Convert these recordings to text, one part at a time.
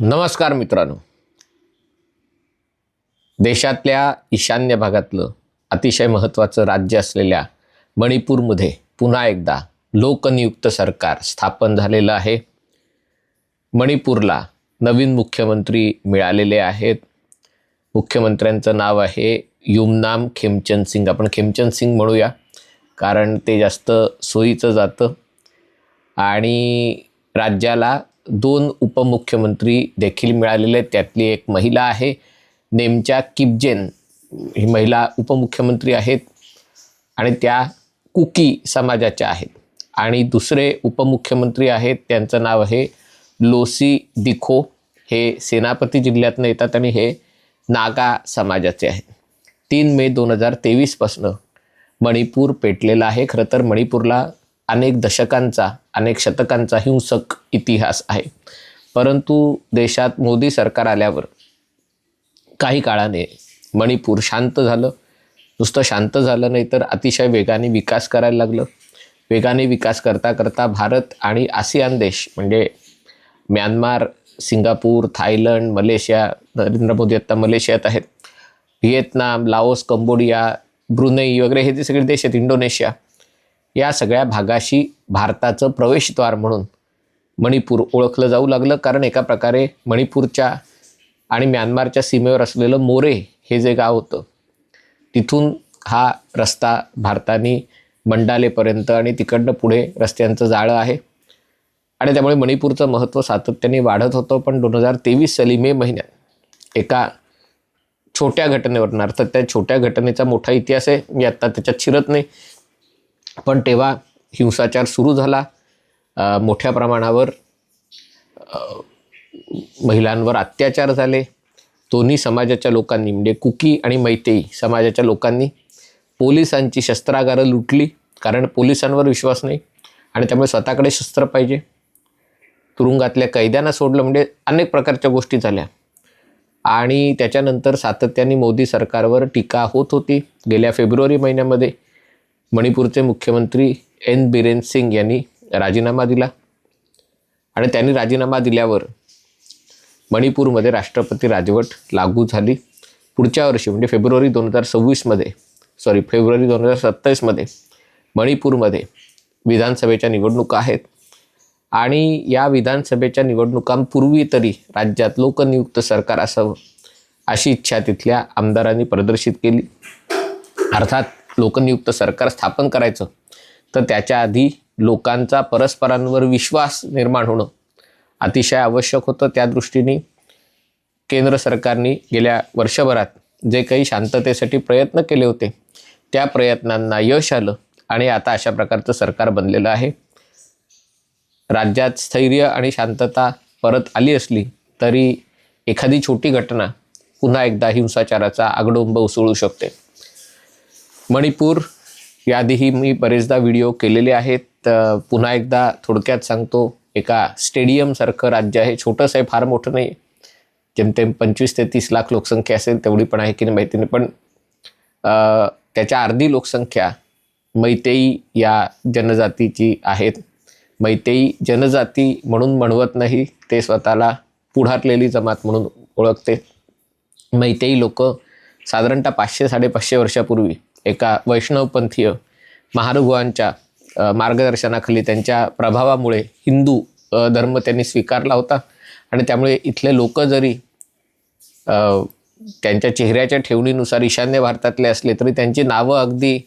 नमस्कार मित्रांनो. देशातल्या ईशान्य भागातलं अतिशय महत्त्वाचं राज्य असलेल्या मणिपूरमध्ये पुन्हा एकदा लोकनियुक्त सरकार स्थापन झालेलं आहे. मणिपूरला नवीन मुख्यमंत्री मिळालेले आहेत. मुख्यमंत्र्यांचं नाव आहे युमनाम खेमचंद सिंग. आपण खेमचंद सिंग म्हणूया कारण ते जास्त सोयीचं जातं. आणि राज्याला दोन उपमुख्यमंत्री देखील मिळालेले आहेत. त्यातली एक महिला आहे नेमच्या किबजेन ही महिला उपमुख्यमंत्री आहेत आणि त्या कुकी समाजाच्या आहेत. आणि दुसरे उपमुख्यमंत्री आहेत त्यांचं नाव आहे लोसी दिखो. हे सेनापती जिल्ह्यातनं येतात आणि हे नागा समाजाचे आहेत. तीन मे दोन हजार तेवीसपासनं मणिपूर पेटलेला आहे. खरं तर मणिपूरला अनेक दशकांचा अनेक शतकांचा हिंसक इतिहास आहे. परंतु देशात मोदी सरकार आल्यावर काही काळाने मणिपूर शांत झालं. नुसतं शांत झालं नाही तर अतिशय वेगाने विकास करायला लागलं. वेगाने विकास करता करता भारत आणि आसियान देश म्हणजे Myanmar Singapore Thailand Malaysia Narendra Modi आत्ता मलेशियात आहेत. व्हिएतनाम लाओस कंबोडिया ब्रुनई वगैरे हे जे सगळे देश आहेत इंडोनेशिया या सगळ्या भागाशी भारताचं प्रवेशद्वार म्हणून मणिपूर ओळखलं जाऊ लागलं. कारण एका प्रकारे मणिपूरच्या आणि म्यानमारच्या सीमेवर असलेलं मोरे हे जे गाव होतं तिथून हा रस्ता भारताने मंडालेपर्यंत आणि तिकडनं पुढे रस्त्यांचं जाळं आहे. आणि त्यामुळे मणिपूरचं महत्त्व सातत्याने वाढत होतं. पण दोन हजार तेवीस साली मे महिन्यात एका छोट्या घटनेवरून अर्थात त्या छोट्या घटनेचा मोठा इतिहास आहे मी आत्ता त्याच्यात शिरत नाही. पण तेव्हा हिंसाचार सुरू झाला. मोठ्या प्रमाणावर महिलांवर अत्याचार झाले. दोन्ही समाजाच्या लोकांनी म्हणजे कुकी आणि मैतेई समाजाच्या लोकांनी पोलिसांची शस्त्रागारं लुटली. कारण पोलिसांवर विश्वास नाही आणि त्यामुळे स्वतःकडे शस्त्र पाहिजे. तुरुंगातल्या कैद्यांना सोडलं म्हणजे अनेक प्रकारच्या गोष्टी झाल्या. आणि त्याच्यानंतर सातत्याने मोदी सरकारवर टीका होत होती. गेल्या फेब्रुवारी महिन्यामध्ये मणिपूरचे मुख्यमंत्री एन बिरेन सिंग यांनी राजीनामा दिला. आणि त्यांनी राजीनामा दिल्यावर मणिपूरमध्ये राष्ट्रपती राजवट लागू झाली. पुढच्या वर्षी म्हणजे फेब्रुवारी दोन हजार सव्वीसमध्ये सॉरी फेब्रुवारी दोन हजार सत्तावीसमध्ये मणिपूरमध्ये विधानसभेच्या निवडणुका आहेत. आणि या विधानसभेच्या निवडणुकांपूर्वी तरी राज्यात लोकनियुक्त सरकार असावं अशी इच्छा तिथल्या आमदारांनी प्रदर्शित केली. अर्थात लोकनियुक्त सरकार स्थापन करायचं तर त्याच्या आधी लोकांचा परस्परांवर विश्वास निर्माण होणं अतिशय आवश्यक होतं त्या दृष्टीने. केंद्र सरकारने गेल्या वर्षभरात जे काही शांततेसाठी प्रयत्न केले होते त्या प्रयत्नांना यश आलं आणि आता अशा प्रकारचं सरकार बनलेलं आहे. राज्यात स्थैर्य आणि शांतता परत आली असली तरी एखादी छोटी घटना पुन्हा एकदा हिंसाचाराचा आगडोंब उसळू शकते. मणिपूर याआधीही मी बरेचदा व्हिडिओ केलेले आहेत. पुन्हा एकदा थोडक्यात सांगतो एका स्टेडियमसारखं राज्य आहे. छोटंसं आहे फार मोठं नाही जेमतेम पंचवीस ते तीस लाख लोकसंख्या असेल तेवढी पण आहे की नाही माहिती नाही. पण त्याच्या अर्धी लोकसंख्या मैतेई या जनजातीची आहेत. मैतेई जनजाती म्हणून म्हणवत नाही ते स्वतःला पुढारलेली जमात म्हणून ओळखते. मैतेई लोक साधारणतः पाचशे साडेपाचशे वर्षापूर्वी एका वैष्णवपंथीय महानुभावांच्या मार्गदर्शनाखाली त्यांच्या प्रभावामुळे हिंदू धर्म त्यांनी स्वीकारला होता. आणि त्यामुळे इथले लोक जरी त्यांच्या चेहऱ्याच्या ठेवणीनुसार ईशान्य भारतातले असले तरी त्यांची नावं अगदी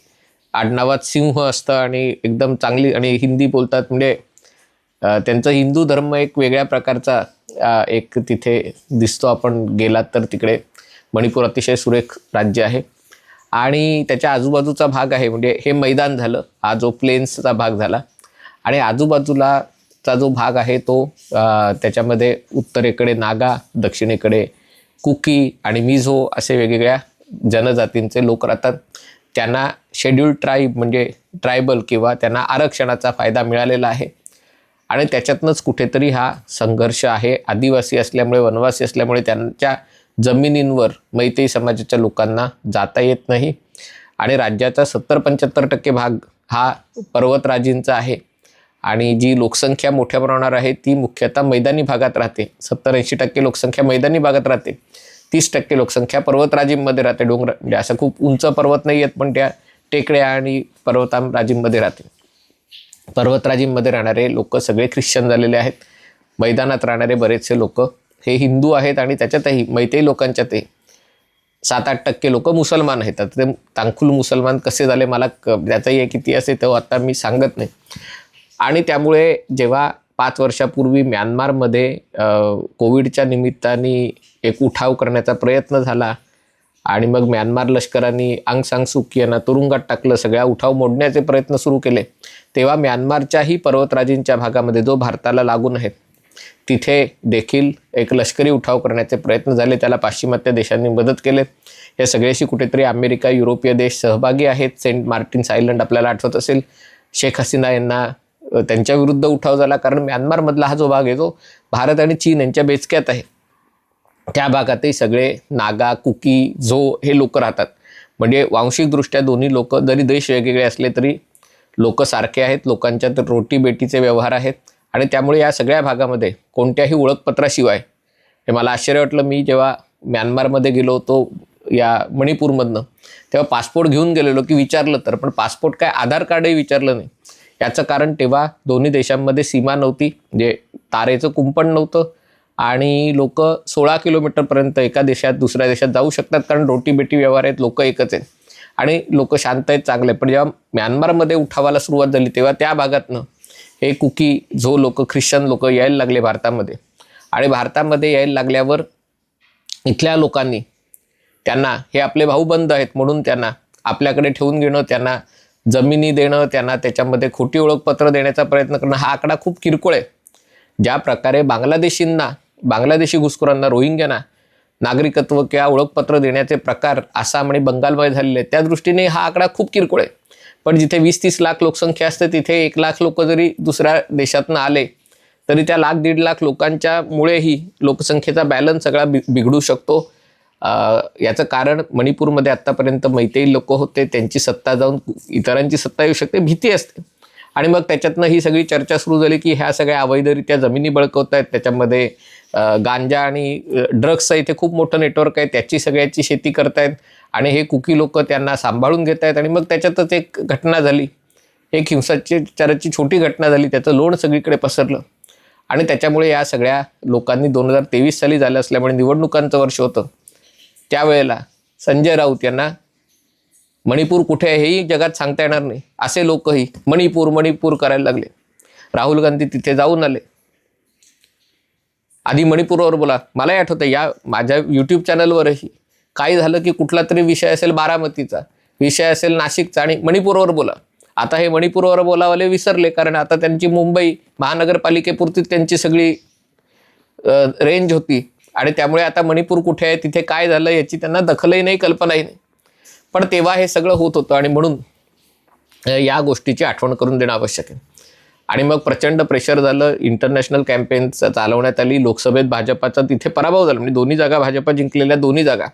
आडनावात सिंह असतं आणि एकदम चांगली आणि हिंदी बोलतात. म्हणजे त्यांचा हिंदू धर्म एक वेगळ्या प्रकारचा एक तिथे दिसतो आपण गेलात तर तिकडे. मणिपूर अतिशय सुरेख राज्य आहे. आणि त्याच्या आजूबाजूचा भाग आहे. म्हणजे हे मैदान झालं. हा जो प्लेन्सचा भाग झाला. आणि आजूबाजूलाचा जो भाग आहे तो त्याच्यामध्ये उत्तरेकडे नागा दक्षिणेकडे कुकी आणि मिझो असे वेगवेगळ्या जनजातींचे लोक राहतात. त्यांना शेड्यूल्ड ट्राईब म्हणजे ट्रायबल किंवा त्यांना आरक्षणाचा फायदा मिळालेला आहे. आणि त्याच्यातनंच कुठेतरी हा संघर्ष आहे. आदिवासी असल्यामुळे वनवासी असल्यामुळे त्यांच्या जमिनींवर मैतेई समाजाच्या लोकांना जाता येत नाही. आणि राज्याचा सत्तर पंच्याहत्तर टक्के भाग हा पर्वतराजींचा आहे. आणि जी लोकसंख्या मोठ्या प्रमाणावर आहे ती मुख्यतः मैदानी भागात राहते. सत्तर ऐंशी टक्के लोकसंख्या मैदानी भागात राहते. तीस टक्के लोकसंख्या पर्वतराजींमध्ये राहते डोंगर. म्हणजे असं खूप उंच पर्वत नाही आहेत पण त्या टेकड्या आणि पर्वताराजींमध्ये राहते पर्वतराजींमध्ये राहणारे लोक सगळे ख्रिश्चन झालेले आहेत. मैदानात राहणारे बरेचसे लोक हे हिंदू आहेत आणि त्याच्यातही मैतेई लोकांच्यातही. सात आठ टक्के लोक मुसलमान आहेत. आता ते तांखुल मुसलमान कसे झाले मला क त्याचाही एक इतिहास आहे तो आता मी सांगत नाही. आणि त्यामुळे जेव्हा पाच वर्षापूर्वी म्यानमारमध्ये कोविडच्या निमित्ताने एक उठाव करण्याचा प्रयत्न झाला. आणि मग म्यानमार लष्करांनी आंग सांग सुकी यांना तुरुंगात टाकलं सगळ्या उठाव मोडण्याचे प्रयत्न सुरू केले. तेव्हा म्यानमारच्याही पर्वतराजींच्या भागामध्ये जो भारताला लागून आहे तिथे देखील एक लष्करी उठाव करण्याचे प्रयत्न झाले. त्याला पाश्चिमात्य देशांनी मदत केले. या सगळ्याशी कुठेतरी अमेरिका युरोपीय देश सहभागी आहेत. सेंट मार्टिन्स आयलंड आपल्याला आठवत असेल. शेख हसीना यांना त्यांच्याविरुद्ध उठाव झाला. कारण म्यानमारमधला हा जो भाग आहे तो भारत आणि चीन यांच्या बेचक्यात आहे. त्या भागातही सगळे नागा कुकी झो हे लोक राहतात. म्हणजे वांशिकदृष्ट्या दोन्ही लोक जरी देश वेगवेगळे असले तरी लोक सारखे आहेत लोकांच्या तर रोटीबेटीचे व्यवहार आहेत आणि त्यामुळे या सगळ्या भागामध्ये कोणत्याही ओळखपत्राशिवाय हे मला आश्चर्य वाटलं मी जेव्हा म्यानमारमध्ये गेलो होतो या मणिपूरमधनं तेव्हा पासपोर्ट घेऊन गेलेलो की विचारलं तर पण पासपोर्ट काय आधार कार्डही विचारलं नाही. याचं कारण तेव्हा दोन्ही देशांमध्ये सीमा नव्हती म्हणजे तारेचं कुंपण नव्हतं आणि लोक सोळा किलोमीटरपर्यंत एका देशात दुसऱ्या देशात जाऊ शकतात कारण रोटी बेटी व्यवहार आहेत लोक एकच आहेत. आणि लोक शांत आहेत चांगले आहेत. पण जेव्हा म्यानमारमध्ये उठावाला सुरुवात झाली तेव्हा त्या भागातनं हे कुकी जो लोक ख्रिश्चन लोक यायला लागले भारतामध्ये. आणि भारतामध्ये यायला लागल्यावर इथल्या लोकांनी त्यांना हे आपले भाऊबंद आहेत म्हणून त्यांना आपल्याकडे ठेवून घेणं त्यांना जमिनी देणं त्यांना त्याच्यामध्ये खोटी ओळखपत्र देण्याचा प्रयत्न करणं हा आकडा खूप किरकोळ आहे. ज्या प्रकारे बांगलादेशींना बांगलादेशी घुसखोरांना रोहिंग्यांना नागरिकत्व किंवा ओळखपत्र देण्याचे प्रकार आसाम आणि बंगालमध्ये झालेले आहेत. त्या दृष्टीने हा आकडा खूप किरकोळ आहे. पण जिथे वीस तीस लाख लोकसंख्या असते तिथे एक लाख लोक जरी दुसऱ्या देशातनं आले तरी त्या लाख दीड लाख लोकांच्यामुळेही लोकसंख्येचा बॅलन्स सगळा बि बिघडू शकतो. याचं कारण मणिपूरमध्ये आत्तापर्यंत मैतेई लोक होते त्यांची सत्ता जाऊन इतरांची सत्ता येऊ शकते भीती असते. आणि मग त्याच्यातनं ही सगळी चर्चा सुरू झाली की ह्या सगळ्या अवैधरित्या जमिनी बळकवत आहेत त्याच्यामध्ये गांजा आणि ड्रग्सचं इथे खूप मोठं नेटवर्क आहे. त्याची सगळ्याची शेती करतायत आणि हे कुकी लोक त्यांना सांभाळून घेत आहेत आणि मग त्याच्यातच एक घटना झाली. एक हिंसाचाराची छोटी घटना झाली. त्याचं लोण सगळीकडे पसरलं. आणि त्याच्यामुळे या सगळ्या लोकांनी दोन हजार तेवीस साली झालं असल्यामुळे निवडणुकांचं वर्ष होतं. त्यावेळेला संजय राऊत यांना मणिपूर कुठे आहे हेही जगात सांगता येणार नाही. असे लोकही मणिपूर मणिपूर करायला लागले. राहुल गांधी तिथे जाऊन आले. आधी मणिपूरवर बोला. मलाही आठवतं या माझ्या यूट्यूब चॅनलवरही काही झालं की कुठला तरी विषय असेल बारामतीचा विषय असेल नाशिकचा आणि मणिपूरवर बोला. आता हे मणिपूरवर बोलावाले विसरले कारण आता त्यांची मुंबई महानगरपालिकेपुरती त्यांची सगळी रेंज होती. आणि त्यामुळे आता मणिपूर कुठे आहे तिथे काय झालं याची त्यांना दखलही नाही कल्पनाही नाही. पण तेव्हा हे सगळं होत होतं आणि म्हणून या गोष्टीची आठवण करून देणं आवश्यक आहे. आणि मग प्रचंड प्रेशर झालं इंटरनॅशनल कॅम्पेन चालवण्यात आली लोकसभेत भाजपाचा तिथे पराभव झाला म्हणजे दोन्ही जागा भाजपा जिंकलेल्या दोन्ही जागा.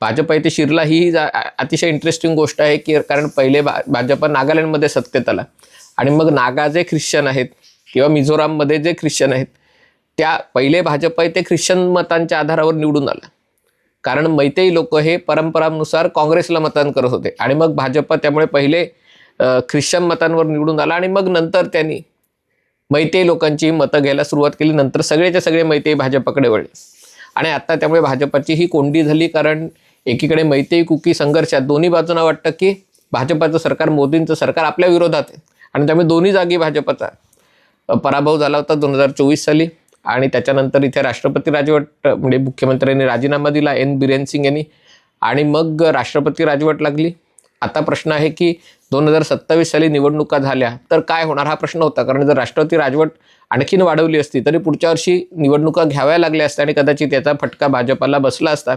भाजप इथे शिरला ही अतिशय इंटरेस्टिंग गोष्ट आहे की कारण पहिले भा भाजपा नागालँडमध्ये सत्तेत आला. आणि मग नागा जे ख्रिश्चन आहेत किंवा मिझोराममध्ये जे ख्रिश्चन आहेत त्या पहिले भाजप आहे ते ख्रिश्चन मतांच्या आधारावर निवडून आला. कारण मैतेई लोक हे परंपरानुसार काँग्रेसला मतदान करत होते. आणि मग भाजप त्यामुळे पहिले ख्रिश्चन मतांवर निवडून आला आणि मग नंतर त्यांनी मैतेई लोकांची मतं घ्यायला सुरुवात केली. नंतर सगळेच्या सगळे मैतेई भाजपकडे वळले. आणि आता त्यामुळे भाजपाची ही कोंडी झाली कारण एकीकडे मैतेई कुकी संघर्षात दोन्ही बाजूंना वाटतं की भाजपाचं सरकार मोदींचं सरकार आपल्या विरोधात आहे. आणि त्यामुळे दोन्ही जागी भाजपचा पराभव झाला होता दोन हजार चोवीस साली. आणि त्याच्यानंतर इथे राष्ट्रपती राजवट म्हणजे मुख्यमंत्र्यांनी राजीनामा दिला एन. बिरेन सिंग यांनी. आणि मग राष्ट्रपती राजवट लागली. आता प्रश्न आहे की दोन हजार सत्तावीस साली निवडणुका झाल्या तर काय होणार हा प्रश्न होता? कारण जर राष्ट्रपती राजवट आणखीन वाढवली असती तरी पुढच्या वर्षी निवडणुका घ्याव्या लागल्या असत्या आणि कदाचित याचा फटका भाजपाला बसला असता.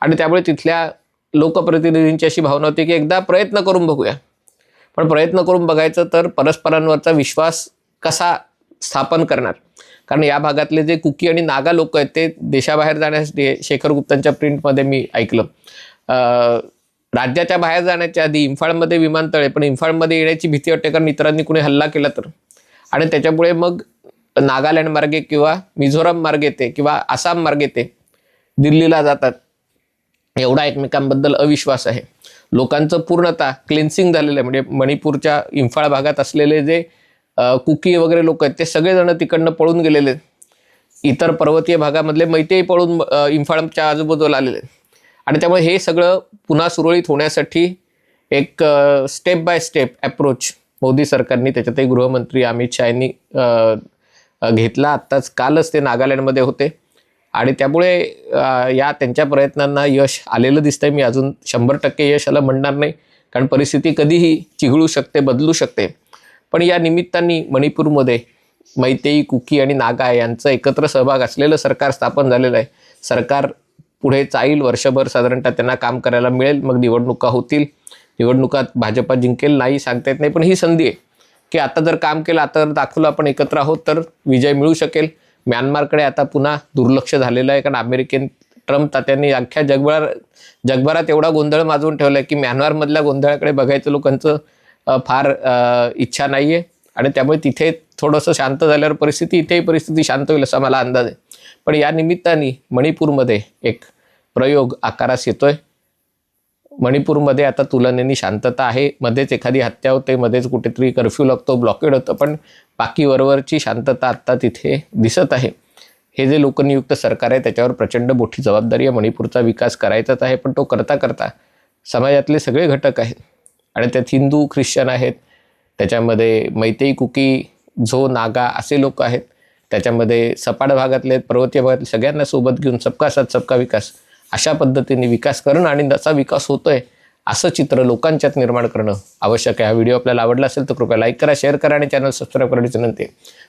आणि त्यामुळे तिथल्या लोकप्रतिनिधींची अशी भावना होती की एकदा प्रयत्न करून बघूया. पण प्रयत्न करून बघायचं तर परस्परांवरचा विश्वास कसा स्थापन करणार? कारण या भागातले जे कुकी आणि नागा लोक आहेत ते देशाबाहेर जाण्यासाठी शेखर गुप्तांच्या प्रिंटमध्ये मी ऐकलं. राज्याच्या बाहेर जाण्याच्या आधी इम्फाळमध्ये विमानतळ आहे पण इम्फाळमध्ये येण्याची भीती वाटते कारण इतरांनी कुणी हल्ला केला तर. आणि त्याच्यामुळे मग नागालँड मार्गे किंवा मिझोराम मार्गे ते किंवा आसाम मार्गे ते दिल्लीला जातात. एवढा एकमेकांबद्दल अविश्वास आहे. लोकांचं पूर्णतः क्लिन्सिंग झालेलं आहे. म्हणजे मणिपूरच्या इम्फाळ भागात असलेले जे कुकी वगैरे लोक आहेत ते सगळेजण तिकडनं पळून गेलेले आहेत. इतर पर्वतीय भागामधले मैतेही पळून इम्फाळच्या आजूबाजूला आलेले आहेत. आणि त्यामुळे हे सगळं पुन्हा सुरळीत होण्यासाठी एक step by step approach Modi सरकारने त्याच्यातही गृहमंत्री अमित शहा यांनी घेतला. आत्ताच कालच ते नागालँडमध्ये होते. आणि त्यामुळे या त्यांच्या प्रयत्नांना यश आलेलं दिसतंय. मी अजून शंभर टक्के यश आलं म्हणणार नाही. कारण परिस्थिती कधीही चिघळू शकते बदलू शकते. पण या निमित्ताने मणिपूरमध्ये मैतेई कुकी आणि नागा यांचं एकत्र सहभाग असलेलं सरकार स्थापन झालेलं आहे. सरकार पुढे चाईल वर्षभर साधारणतः त्यांना काम करायला मिळेल मग निवडणुका होतील. निवडणुकात भाजपा जिंकेल नाही सांगता येत नाही पण ही संधी आहे की आता जर काम केलं आता जर दाखवलं आपण एकत्र आहोत तर विजय मिळू शकेल. म्यानमारकडे आता पुन्हा दुर्लक्ष झालेलं आहे कारण अमेरिकेन ट्रम्प तात्यांनी अख्ख्या जगभर जगभरात एवढा गोंधळ माजवून ठेवला आहे की म्यानमारमधल्या गोंधळाकडे बघायचं लोकांचं फार इच्छा नाही आहे आणि त्यामुळे तिथे थोडंसं शांत झाल्यावर परिस्थिती इथेही परिस्थिती शांत होईल असा मला अंदाज आहे. पण या निमित्ताने मणिपूरमध्ये एक प्रयोग आकारास येतो आहे मणिपूरमध्ये आता तुलनेने शांतता आहे. मध्येच एखादी हत्या होते मध्येच कुठेतरी कर्फ्यू लागतो ब्लॉकेड होतं पण बाकी वरवरची शांतता आत्ता तिथे दिसत आहे. हे जे लोकनियुक्त सरकार आहे त्याच्यावर प्रचंड मोठी जबाबदारी आहे. मणिपूरचा विकास करायचाच आहे पण तो करता करता समाजातले सगळे घटक आहेत. आणि त्यात हिंदू ख्रिश्चन आहेत. त्याच्यामध्ये मैतेई कुकी झो नागा असे लोक आहेत. त्याच्यामध्ये सपाट भागातले आहेत, पर्वतीय भागातले सगळ्यांना सोबत घेऊन सबका साथ सबका विकास. अशा पद्धतीने विकास करणं आणि जसा विकास होतोय असं चित्र लोकांच्यात निर्माण करणं आवश्यक आहे. हा व्हिडिओ आपल्याला आवडला असेल तर कृपया लाईक करा शेअर करा आणि चॅनल सबस्क्राईब करण्याची विनंती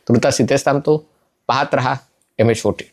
तृतास इथेच थांबतो. पाहत रहा एम एच फोर्टी